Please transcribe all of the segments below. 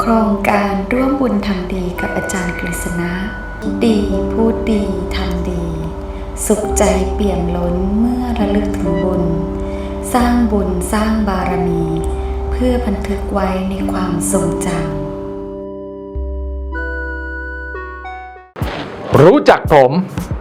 โครงการร่วมบุญทำดีกับอาจารย์กฤษณะดดีพูดดีทำดี สุขใจเปี่ยมล้นเมื่อระลึกถึงบุญ สร้างบุญสร้างบารมี เพื่อบันทึกไว้ในความทรงจำรู้จักผม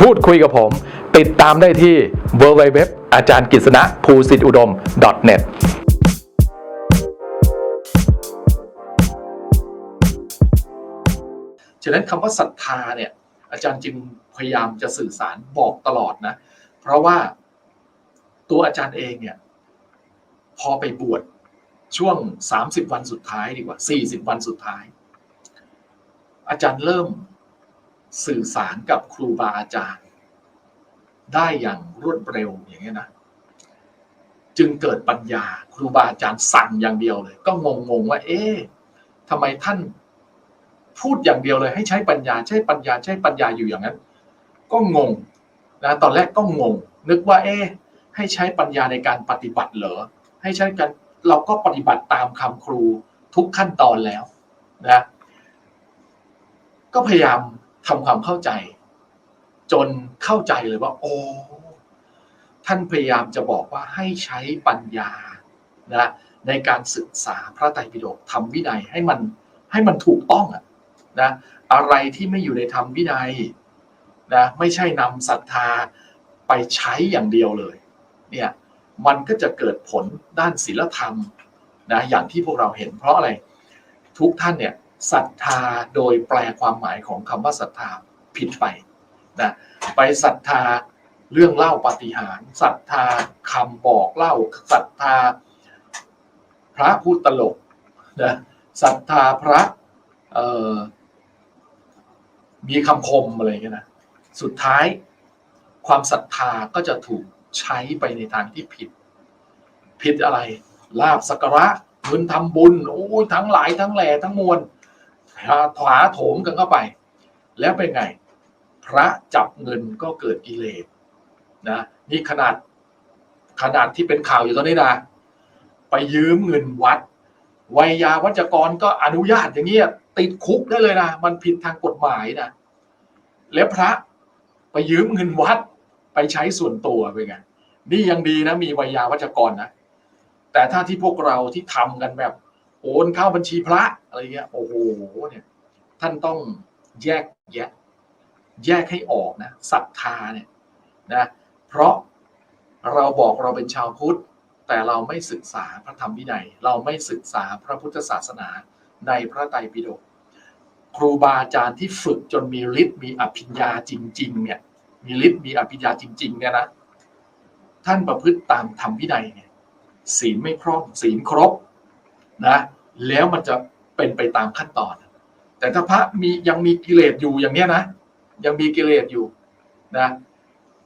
พูดคุยกับผม ติดตามได้ที่ www อาจารย์กฤษณะภูสิทธิอุดม .net ฉะนั้นคำว่าศรัทธาเนี่ย อาจารย์จึงพยายามจะสื่อสารบอกตลอดนะ เพราะว่าตัวอาจารย์เองเนี่ย พอไปบวชช่วง 30 วันสุดท้ายดีกว่า 40 วันสุดท้าย อาจารย์เริ่มสื่อสารกับครูบาอาจารย์ ได้อย่างรวดเร็วอย่างเงี้นะจึงเกิดปัญญา ครูบาอาจารย์สั่งอย่างเดียวเลย ก็งงๆว่า เอ๊ะทำไมท่าน พูดอย่างเดียวเลยให้ใช้ปัญญาใช้ปัญญาใช้ปัญญาอยู่อย่างนั้น ก็งงนะตอนแรกก็งง นึกว่าเอ๊ให้ใช้ปัญญาในการปฏิบัติเหรอให้ใช้กันเราก็ปฏิบัติตามคำครูทุกขั้นตอนแล้วนะก็พยายามทำความเข้าใจ จนเข้าใจเลยว่า โอ้ท่านพยายามจะบอกว่าให้ใช้ปัญญานะในการศึกษาพระไตรปิฎกทำวินัยให้มันให้มันถูกต้องอะ นะอะไรที่ไม่อยู่ในธรรมวินัยนะไม่ใช่นำศรัทธาไปใช้อย่างเดียวเลยเนี่ยมันก็จะเกิดผลด้านศีลธรรมนะอย่างที่พวกเราเห็นเพราะอะไร ทุกท่านเนี่ยศรัทธาโดยแปลความหมายของคำว่าศรัทธาผิดไปนะไปศรัทธาเรื่องเล่าปาฏิหารย์ศรัทธาคำบอกเล่าศรัทธาพระพูดตลกนะศรัทธาพระเอ่อ มีคำคมอะไรเงี้ยนะ สุดท้ายความศรัทธาก็จะถูกใช้ไปในทางที่ผิด ผิดอะไร ลาบสักระเงินทำบุญโอ้ยทั้งหลายทั้งแหล่ทั้งมวลถวาโถมกันเข้าไป แล้วเป็นไง พระจับเงินก็เกิดกิเลสนะนี่ขนาดขนาดที่เป็นข่าวอยู่ตอนนี้นะไปยืมเงินวัดวัยยาวัจกรก็อนุญาตอย่างเงี้ยติดคุกได้เลยนะ มันผิดทางกฎหมายนะ แล้วพระไปยืมเงินวัดไปใช้ส่วนตัวเป็นไงนี่ยังดีนะมีวัยาวัจกรนะ แต่ถ้าที่พวกเราที่ทำกันแบบ โอนเข้าบัญชีพระอะไรเงี้ยโอ้โหเนี่ย ท่านต้องแยกแยะ แยกให้ออกนะศรัทธาเนี่ยนะเพราะเราบอกเราเป็นชาวพุทธ แต่เราไม่ศึกษาพระธรรมวินัย เราไม่ศึกษาพระพุทธศาสนาในพระไตรปิฎก ครูบาอาจารย์ที่ฝึกจนมีฤทธิ์มีอภิญญาจริง ๆ เนี่ย มีฤทธิ์มีอภิญญาจริง ๆ เนี่ยนะท่านประพฤติตามธรรมวินัยเนี่ยศีลไม่พร่องศีลครบนะแล้วมันจะเป็นไปตามขั้นตอน แต่ถ้าพระมียังมีกิเลสอยู่อย่างเนี้ยนะ ยังมีกิเลสอยู่นะ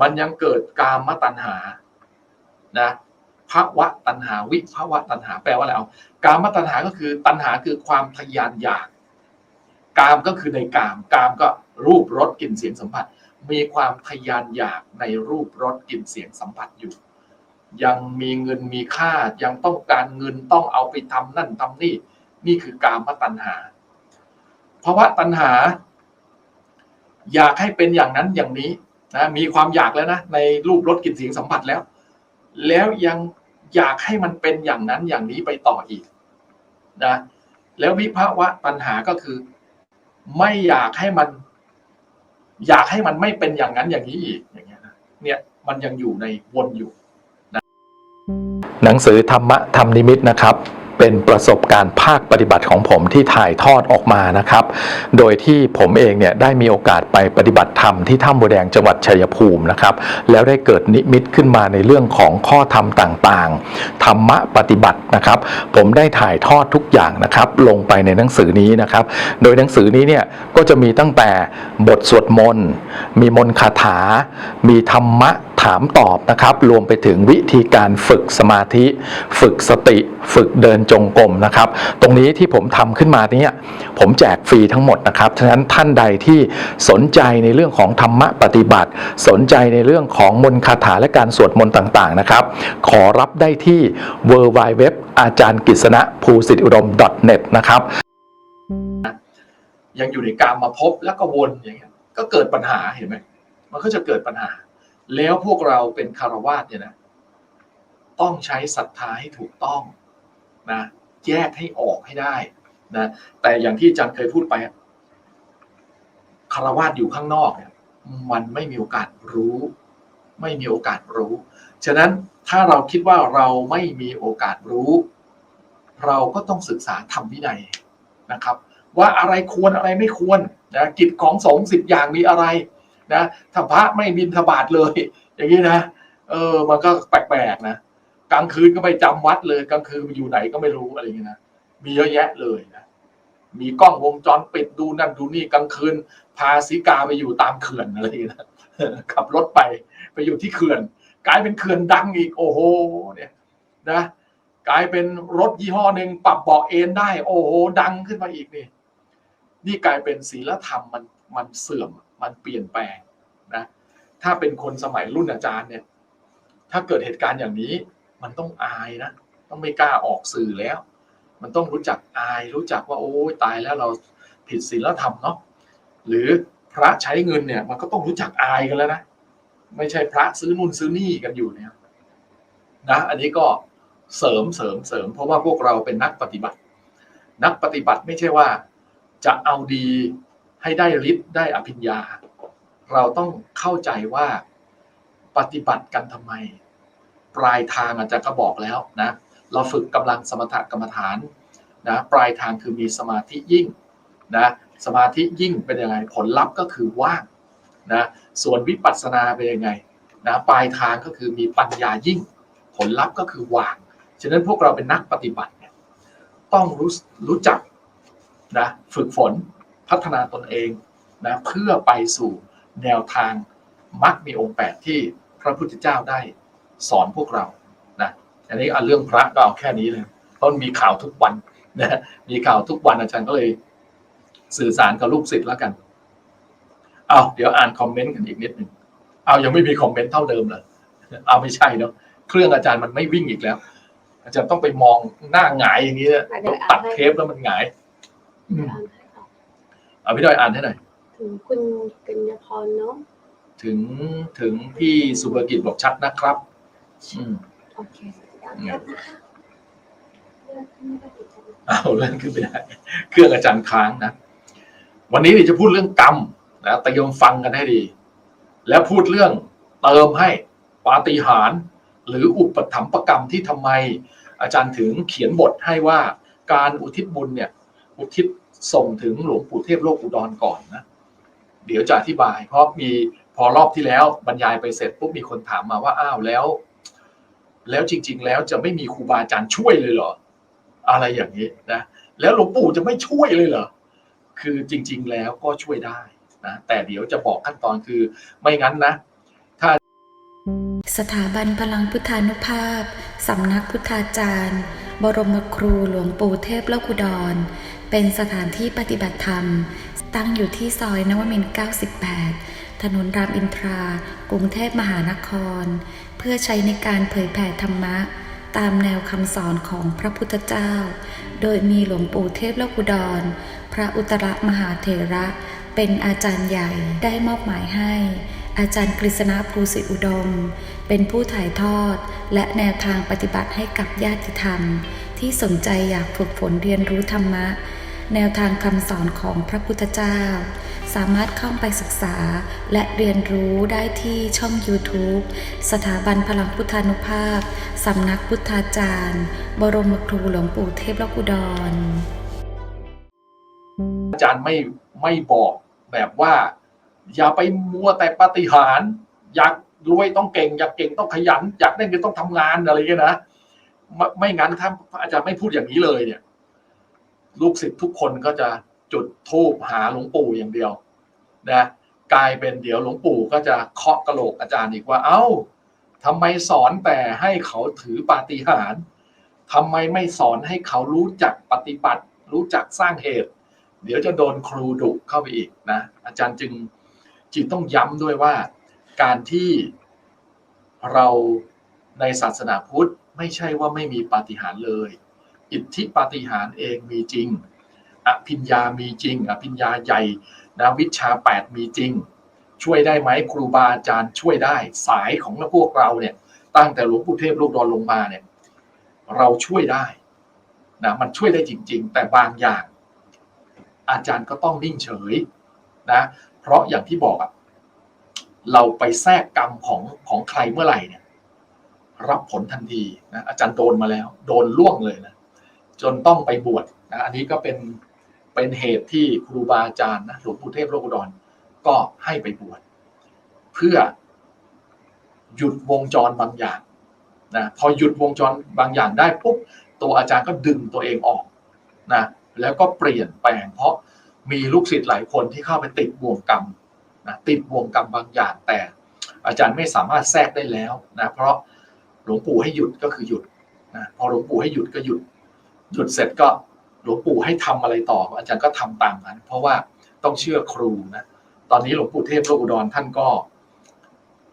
มันยังเกิดกามตัณหานะภาวะตัณหาวิภาวะตัณหาแปลว่าอะไรเอากามตัณหาก็คือตัณหาคือความทะยานอยากามก็คือในกาม กามก็รูปรสกลิ่นเสียงสัมผัส มีความทะยานอยากในรูปรสกลิ่นเสียงสัมผัสอยู่ ยังมีเงินมีค่ายังต้องการเงินต้องเอาไปทำนั่นทำนี่ นี่คือกามตัณหาภาวะตัณหา อยากให้เป็นอย่างนั้นอย่างนี้นะมีความอยากแล้วนะในรูปรสกลิ่นเสียงสัมผัสแล้ว แล้วยังอยากให้มันเป็นอย่างนั้นอย่างนี้ไปต่ออีกนะแล้ววิภาวะตัณหาก็คือ ไม่อยากให้มัน อยากให้มันไม่เป็นอย่างนั้นอย่างนี้อีกอย่างเงี้ยนะเนี่ยมันยังอยู่ในวนอยู่หนังสือธรรมะธรรมนิมิตนะครับ เป็นประสบการณ์ภาคปฏิบัติของผมที่ถ่ายทอดออกมานะครับ โดยที่ผมเองเนี่ยได้มีโอกาสไปปฏิบัติธรรมที่ถ้ำบัวแดงจังหวัดชัยภูมินะครับ แล้วได้เกิดนิมิตขึ้นมาในเรื่องของข้อธรรมต่างๆ ธรรมะปฏิบัตินะครับ ผมได้ถ่ายทอดทุกอย่างนะครับ ลงไปในหนังสือนี้นะครับ โดยหนังสือนี้เนี่ยก็จะมีตั้งแต่บทสวดมนต์มีมนต์คาถา มีธรรมะ ถามตอบนะครับ รวมไปถึงวิธีการฝึกสมาธิ ฝึกสติ ฝึกเดินจงกรมนะครับ ตรงนี้ที่ผมทำขึ้นมาเนี่ยผมแจกฟรีทั้งหมดนะครับฉะนั้นท่านใดที่สนใจในเรื่องของธรรมะปฏิบัติ สนใจในเรื่องของมนต์คาถาและการสวดมนต์ต่างๆนะครับ ขอรับได้ที่ w w w อาจารย์กฤษณะภูสิทธิอุดม .net นะครับ ยังอยู่ในการมาพบแล้วก็วนอย่างเงี้ยก็เกิดปัญหาเห็นไหมมันก็จะเกิดปัญหา แล้วพวกเราเป็นคารวาสเนี่ยนะต้องใช้ศรัทธาให้ถูกต้องนะแยกให้ออกให้ได้นะแต่อย่างที่อาจารย์เคยพูดไปคารวาสอยู่ข้างนอกเนี่ยมันไม่มีโอกาสรู้ ไม่มีโอกาสรู้ ฉะนั้นถ้าเราคิดว่าเราไม่มีโอกาสรู้ เราก็ต้องศึกษาธรรมวินัยนะครับ ว่าอะไรควรอะไรไม่ควรนะกิจของสงฆ์สิบอย่างมีอะไร นะถ้าพระไม่บินทบาทเลย อย่างนี้นะเออ มันก็แปลกๆนะกลางคืนก็ไปจำวัดเลยกลางคืนอยู่ไหนก็ไม่รู้อะไรอย่างนี้นะมีเยอะแยะเลยนะมีกล้องวงจรปิดดูนั่นดูนี่กลางคืน พาสีกาไปอยู่ตามเขื่อนอะไรอย่างนี้นะขับรถไปไปอยู่ที่เขื่อน กลายเป็นเขื่อนดังอีกโอ้โหเนี่ยนะกลายเป็นรถยี่ห้อหนึ่งปรับเบาะเอนได้ โอ้โหดังขึ้นมาอีกนี่ นี่กลายเป็นศีลธรรมมันมันเสื่อม มันเปลี่ยนแปลงนะถ้าเป็นคนสมัยรุ่นอาจารย์เนี่ย ถ้าเกิดเหตุการณ์อย่างนี้ มันต้องอายนะ ต้องไม่กล้าออกสื่อแล้ว มันต้องรู้จักอาย รู้จักว่าโอ้ยตายแล้วเราผิดศีลธรรมเนาะหรือพระใช้เงินเนี่ย มันก็ต้องรู้จักอายกันแล้วนะไม่ใช่พระซื้อนู่นซื้อนี่กันอยู่เนี่ยนะ อันนี้ก็เสริมเสริมเสริม เพราะว่าพวกเราเป็นนักปฏิบัติ นักปฏิบัติไม่ใช่ว่าจะเอาดี ให้ได้ฤทธิ์ได้อภิญญา เราต้องเข้าใจว่าปฏิบัติกันทำไม ปลายทางอาจารย์ก็บอกแล้วนะเราฝึกกำลังสมถกรรมฐานนะปลายทางคือมีสมาธิยิ่งนะสมาธิยิ่งเป็นยังไงผลลัพธ์ก็คือว่างนะส่วนวิปัสสนาเป็นยังไงนะปลายทางก็คือมีปัญญายิ่ง ผลลัพธ์ก็คือวาง ฉะนั้นพวกเราเป็นนักปฏิบัติเนี่ยต้องรู้รู้จักนะฝึกฝน พัฒนาตนเองนะเพื่อไปสู่แนวทางมรรคมีองค์แปดที่พระพุทธเจ้าได้สอนพวกเรานะอันนี้เอาเรื่องพระก็เอาแค่นี้เลยเพราะมันมีข่าวทุกวันนะมีข่าวทุกวันอาจารย์ก็เลยสื่อสารกับลูกศิษย์แล้วกันเอาเดี๋ยวอ่านคอมเมนต์กันอีกนิดหนึ่งเอายังไม่มีคอมเมนต์เท่าเดิมเลยเอาไม่ใช่เนาะเครื่องอาจารย์มันไม่วิ่งอีกแล้ว อาจารย์ต้องไปมองหน้าหงายอย่างนี้นะต้องตัดเทปแล้วมันหงาย เอาพี่ดอยอ่านให้หน่อย ถึงคุณกัญญาพรเนาะ ถึงถึงพี่สุภกิจบอกชัดนะครับ อืมโอเคอ่านกันนะคะเลือกไม่ได้ติดใจเอาเรื่องขึ้นไปได้ เครื่องอาจารย์ค้างนะ วันนี้เราจะพูดเรื่องกรรมนะแต่ยมฟังกันให้ดี แล้วพูดเรื่องเติมให้ปาฏิหาริย์หรืออุปถัมภกรรมที่ทำไม อาจารย์ถึงเขียนบทให้ว่าการอุทิศบุญเนี่ย อุทิศ ส่งถึงหลวงปู่เทพโลกอุดรก่อนนะ เดี๋ยวจะอธิบาย เพราะมีพอรอบที่แล้วบรรยายไปเสร็จปุ๊บมีคนถามมาว่าอ้าวแล้ว แล้วจริง ๆ แล้วจะไม่มีครูบาอาจารย์ช่วยเลยเหรอ อะไรอย่างนี้นะ แล้วหลวงปู่จะไม่ช่วยเลยเหรอ คือจริง ๆ แล้วก็ช่วยได้นะแต่เดี๋ยวจะบอกขั้นตอนคือไม่งั้นนะสถาบันพลังพุทธานุภาพ สำนักพุทธาจารย์ บรมครูหลวงปู่เทพโลกุดร เป็นสถานที่ปฏิบัติธรรม ตั้งอยู่ที่ซอยนวมิน 98 ถนนรามอินทรา กรุงเทพมหานคร เพื่อใช้ในการเผยแผ่ธรรมะ ตามแนวคำสอนของพระพุทธเจ้า โดยมีหลวงปู่เทพโลกุดร พระอุตรมหาเถระ เป็นอาจารย์ใหญ่ได้มอบหมายให้อาจารย์กฤษณะภูสิอุดม เป็นผู้ถ่ายทอด และแนวทางปฏิบัติให้กับญาติธรรม ที่สนใจอยากฝึกฝนเรียนรู้ธรรมะ แนวทางคำสอนของพระพุทธเจ้า สามารถเข้าไปศึกษาและเรียนรู้ได้ที่ช่อง YouTube สถาบันพลังพุทธานุภาพ สำนักพุทธาจารย์ บรมครูหลวงปู่เทพลกุดร อาจารย์ไม่ไม่บอกแบบว่า อย่าไปมัวแต่ปฏิหารอยากรวยต้องเก่ง อยากเก่งต้องขยัน อยากได้เงินต้องทำงานอะไรอย่างเงี้ยนะไม่งั้นถ้าอาจารย์ไม่พูดอย่างนี้เลยเนี่ย ลูกศิษย์ทุกคนก็จะจุดธูปหาหลวงปู่อย่างเดียวนะกลายเป็นเดี๋ยวหลวงปู่ก็จะเคาะกระโหลกอาจารย์อีกว่า เอ้าทำไมสอนแต่ให้เขาถือปาฏิหาริย์ทำไมไม่สอนให้เขารู้จักปฏิบัติ รู้จักสร้างเหตุ เดี๋ยวจะโดนครูดุเข้าไปอีกนะ อาจารย์จึงจึงต้องย้ำด้วยว่า การที่เราในศาสนาพุทธไม่ใช่ว่าไม่มีปาฏิหาริย์เลย อิทธิปาฏิหาริย์เองมีจริง อภิญญามีจริง อภิญญาใหญ่นะวิชาแปดมีจริง ช่วยได้ไหมครูบาอาจารย์ช่วยได้สายของพวกเราเนี่ย ตั้งแต่หลวงปู่เทพลูกดอนลงมาเนี่ย เราช่วยได้นะมันช่วยได้จริง ๆ แต่บางอย่าง อาจารย์ก็ต้องนิ่งเฉยนะ เพราะอย่างที่บอกอะเราไปแทรกกรรมของของใครเมื่อไหร่เนี่ย รับผลทันทีนะอาจารย์โดนมาแล้ว โดนล่วงเลยนะ จนต้องไปบวชนะอันนี้ก็เป็นเป็นเหตุที่ครูบาอาจารย์นะหลวงปู่เทพโลกอุดรก็ให้ไปบวชเพื่อหยุดวงจรบางอย่างนะพอหยุดวงจรบางอย่างได้ปุ๊บตัวอาจารย์ก็ดึงตัวเองออกนะแล้วก็เปลี่ยนแปลงเพราะมีลูกศิษย์หลายคนที่เข้าไปติดบ่วงกรรมนะติดบ่วงกรรมบางอย่าง แต่อาจารย์ไม่สามารถแทรกได้แล้วนะเพราะหลวงปู่ให้หยุดก็คือหยุดนะพอหลวงปู่ให้หยุดก็หยุด หยุดเสร็จก็หลวงปู่ให้ทำอะไรต่อ อาจารย์ก็ทำตามนั้น เพราะว่าต้องเชื่อครูนะตอนนี้หลวงปู่เทพโลกอุดรท่านก็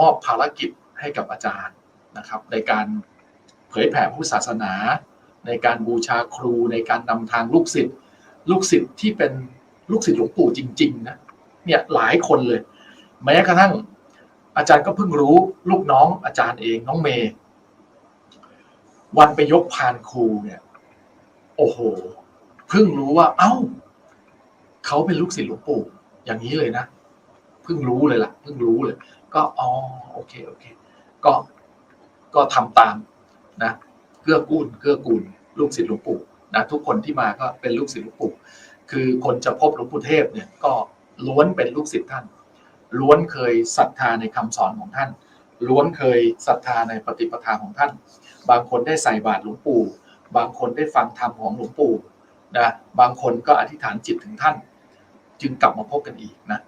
มอบภารกิจให้กับอาจารย์นะครับ ในการเผยแผ่พุทธศาสนา ในการบูชาครูในการนำทางลูกศิษย์ลูกศิษย์ที่เป็นลูกศิษย์หลวงปู่จริง ๆ นะเนี่ยหลายคนเลย แม้กระทั่ง อาจารย์ก็เพิ่งรู้ลูกน้องอาจารย์เองน้องเมย์วันไปยกพานครูเนี่ย อ้โหเพิ่งรู้ว่า เอ้าเขาเป็นลูกศิษย์หลวงปู่อย่างนี้เลยนะเพิ่งรู้เลยล่ะเพิ่งรู้เลย ก็อ๋อโอเคโอเค ก็ก็ทำตามนะเกื้อกูลเกื้อกูลลูกศิษย์หลวงปู่นะทุกคนที่มาก็เป็นลูกศิษย์หลวงปู่คือคนจะพบหลวงปู่เทพเนี่ยก็ล้วนเป็นลูกศิษย์ท่าน ล้วนเคยศรัทธาในคำสอนของท่าน ล้วนเคยศรัทธาในปฏิปทาของท่าน บางคนได้ใส่บาตรหลวงปู่ บางคนได้ฟังธรรมของหลวงปู่นะบางคนก็อธิษฐานจิตถึงท่าน จึงกลับมาพบกันอีกนะ